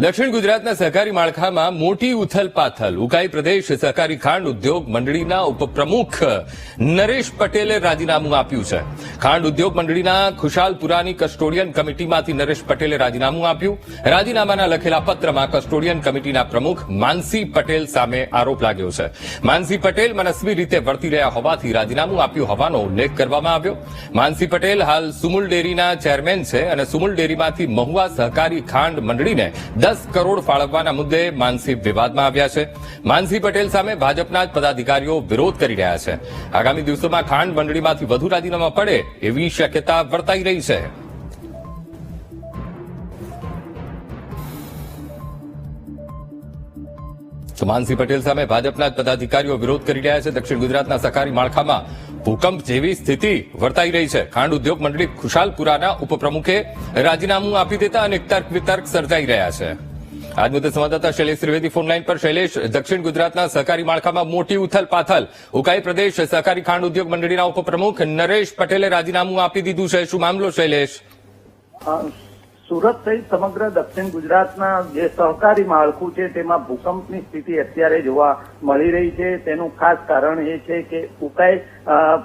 દક્ષિણ ગુજરાતના સહકારી માળખામાં મોટી ઉથલપાથલ ઉકાઈ પ્રદેશ સહકારી ખાંડ ઉદ્યોગ મંડળીના ઉપપ્રમુખ નરેશ પટેલે રાજીનામું આપ્યું છે. ખાંડ ઉદ્યોગ મંડળીના ખુશાલપુરાની કસ્ટોડિયન કમિટીમાંથી નરેશ પટેલે રાજીનામું આપ્યું. રાજીનામાના લખેલા પત્રમાં કસ્ટોડિયન કમિટીના પ્રમુખ માનસી પટેલ સામે આરોપ લાગ્યો છે. માનસી પટેલ મનસ્વી રીતે વર્તી રહ્યા હોવાથી રાજીનામું આપ્યું હોવાનો ઉલ્લેખ કરવામાં આવ્યો. માનસી પટેલ હાલ સુમુલ ડેરીના ચેરમેન છે અને સુમુલ ડેરીમાંથી મહુવા સહકારી ખાંડ મંડળીને દસ કરોડ ફાળવવાના મુદ્દે માનસી વિવાદમાં આવ્યા છે. માનસી પટેલ સામે ભાજપના જ પદાધિકારીઓ વિરોધ કરી રહ્યા છે. આગામી દિવસોમાં ખાંડ મંડળીમાંથી વધુ રાજીનામા પડે એવી શક્યતા વર્તાઈ રહી છે. તો માનસી પટેલ સામે ભાજપના પદાધિકારીઓ વિરોધ કરી રહ્યા છે. દક્ષિણ ગુજરાતના સહકારી માળખામાં ભૂકંપ જેવી સ્થિતિ વર્તાઈ રહી છે. ખાંડ ઉદ્યોગ મંડળી ખુશાલપુરાના ઉપપ્રમુખે રાજીનામું આપી દેતા અને તર્ક વિતર્ક સર્જાઈ રહ્યા છે. આજ મુદ્દે સંવાદદાતા શૈલેષ ત્રિવેદી ફોનલાઈન પર. શૈલેષ, દક્ષિણ ગુજરાતના સહકારી માળખામાં મોટી ઉથલ પાથલ ઉકાઈ પ્રદેશ સહકારી ખાંડ ઉદ્યોગ મંડળીના ઉપપ્રમુખ નરેશ પટેલે રાજીનામું આપી દીધું છે. શું મામલો, શૈલેષ? સુરત સહિત સમગ્ર દક્ષિણ ગુજરાતના જે સહકારી માળખું છે તેમાં ભૂકંપની સ્થિતિ અત્યારે જોવા મળી રહી છે. તેનું ખાસ કારણ એ છે કે ઉકાઈ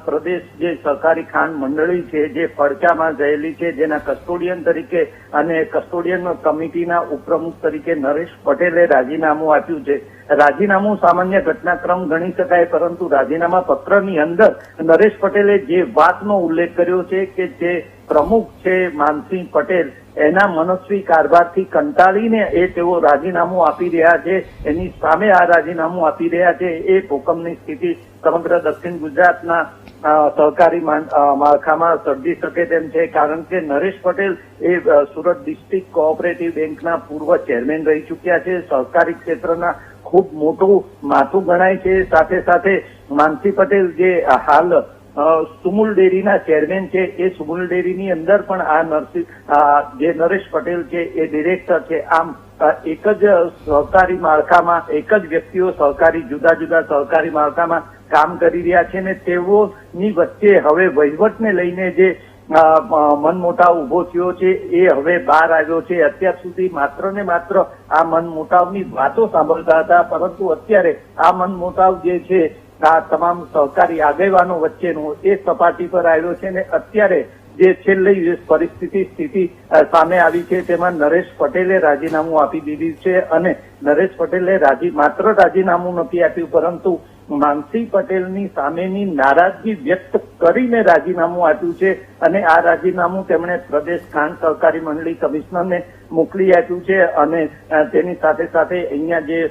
પ્રદેશ જે સહકારી ખાંડ મંડળી છે, જે ફડચામાં ગયેલી છે, જેના કસ્ટોડિયન તરીકે અને કસ્ટોડિયન કમિટીના ઉપપ્રમુખ તરીકે નરેશ પટેલે રાજીનામું આપ્યું છે. રાજીનામું સામાન્ય ઘટનાક્રમ ગણી શકાય, પરંતુ રાજીનામા પત્રની અંદર નરેશ પટેલે જે વાતનો ઉલ્લેખ કર્યો છે કે જે પ્રમુખ છે માનસિંહ પટેલ એના મનસ્વી કારભારથી કંટાળીને એ તેઓ રાજીનામું આપી રહ્યા છે, એની સામે આ રાજીનામું આપી રહ્યા છે, એ ભૂકંપની સ્થિતિ સમગ્ર દક્ષિણ ગુજરાતના સહકારી માળખામાં સર્જી શકે તેમ છે, કારણ કે નરેશ પટેલ એ સુરત ડિસ્ટ્રિક્ટ કોઓપરેટિવ બેંકના પૂર્વ ચેરમેન રહી ચૂક્યા છે, સહકારી ક્ષેત્રના ખૂબ મોટું માથું ગણાય છે, સાથે સાથે માનસી પટેલ જે હાલ સુમુલ ડેરીના ચેરમેન છે, એ સુમુલ ડેરીની અંદર પણ આ નરસિંહ જે નરેશ પટેલ છે, એ ડિરેક્ટર છે. આમ એક જ સહકારી માળખામાં, એક જ વ્યક્તિઓ સહકારી, જુદા જુદા સહકારી માળખામાં કામ કરી રહ્યા છે ને તેઓની વચ્ચે હવે વહીવટને લઈને જે મનમોટાવ ઊભો થયો છે, એ હવે બહાર આવ્યો છે. અત્યાર સુધી માત્ર ને માત્ર આ મનમોટાવની વાતો સાંભળતા હતા, પરંતુ અત્યારે આ મનમોટાવ જે છે આ તમામ સહકારી આગેવાનો વચ્ચેનો એ સપાટી પર આવ્યો છે ને અત્યારે જે છેલ્લી પરિસ્થિતિ સ્થિતિ સામે આવી છે તેમાં નરેશ પટેલે રાજીનામું આપી દીધું છે અને નરેશ પટેલે રાજી માત્ર રાજીનામું નથી આપ્યું, પરંતુ માનસી પટેલની સામેની નારાજગી વ્યક્ત કરીને રાજીનામું આપ્યું છે અને આ રાજીનામું તેમણે પ્રદેશ ખાંડ સહકારી મંડળી કમિશનરને મોકલી આપ્યું છે અને તેની સાથે સાથે અહીંયા જે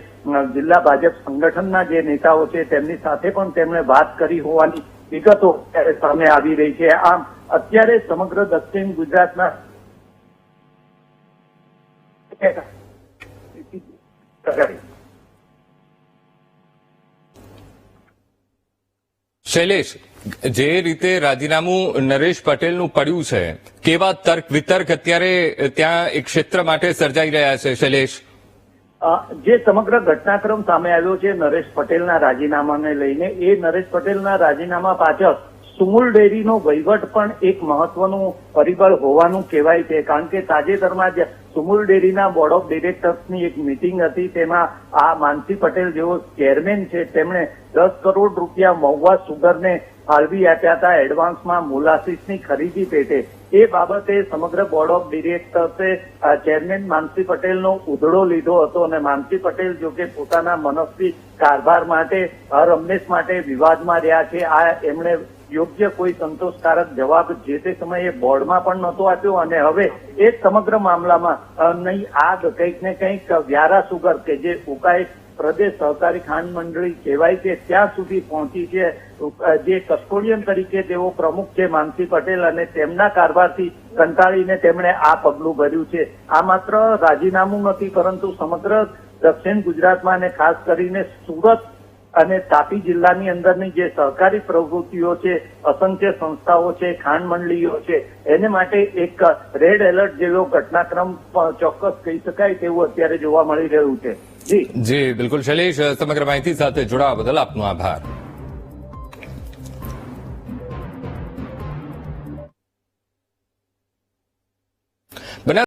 જિલ્લા ભાજપ સંગઠનના જે નેતાઓ છે તેમની સાથે પણ તેમણે વાત કરી હોવાની વિગતો સામે આવી રહી છે. આમ, અત્યારે સમગ્ર દક્ષિણ ગુજરાતના શૈલેષ, જે રીતે રાજીનામું નરેશ પટેલનું પડ્યું છે, કેવા તર્ક, વિતર્ક અત્યારે ત્યાં એક ક્ષેત્ર માટે સર્જાઈ રહ્યા છે, શૈલેષ? જે સમગ્ર ઘટનાક્રમ સામે આવ્યો છે, નરેશ પટેલના રાજીનામાને લઈને, એ નરેશ પટેલના રાજીનામા પાછળ સુમુલ ડેરીનો વહીવટ પણ એક મહત્વનું પરિબળ હોવાનું કહેવાય છે, કારણ કે તાજેતરમાં જ સુમુલ ડેરીના બોર્ડ ઓફ ડિરેક્ટર્સની એક મિટિંગ હતી. તેમાં આ માનસી પટેલ જેઓ ચેરમેન છે, તેમણે દસ કરોડ રૂપિયા મહુવા સુગરને ફાળવી આપ્યા હતા. એડવાન્સમાં મોલાસીસની ખરીદી પેટે. એ બાબતે સમગ્ર બોર્ડ ઓફ ડિરેક્ટર્સે ચેરમેન માનસી પટેલનો ઉધડો લીધો હતો અને માનસી પટેલ જો કે પોતાના મનસ્વી કારભાર માટે, હર હંમેશ માટે વિવાદમાં રહ્યા છે. આ એમણે યોગ્ય કોઈ સંતોષકારક જવાબ જે તે સમયે બોર્ડમાં પણ નહોતો આપ્યો અને હવે એ સમગ્ર મામલામાં નહીં, આગ, કંઈક ને કંઈક વ્યારા સુગર કે જે ઉકાઈ પ્રદેશ સહકારી ખાંડ મંડળી કહેવાય છે ત્યાં સુધી પહોંચી છે. જે કસ્ટોડિયન તરીકે તેઓ પ્રમુખ છે માનસી પટેલ અને તેમના કારભારથી કંટાળીને તેમણે આ પગલું ભર્યું છે. આ માત્ર રાજીનામું નથી, પરંતુ સમગ્ર દક્ષિણ ગુજરાતમાં અને ખાસ કરીને સુરત અને તાપી જિલ્લાની અંદરની જે સહકારી પ્રવૃત્તિઓ છે, અસંખ્ય સંસ્થાઓ છે ખાંડ મંડળીઓ છે, એને માટે એક રેડ એલર્ટ જેવો ઘટનાક્રમ ચોક્કસ કહી શકાય તેવું અત્યારે જોવા મળી રહ્યું છે. જી. જી, બિલકુલ શૈલેષ, સમગ્ર માહિતી સાથે જોડાવા બદલ આપનો આભાર. બનાસ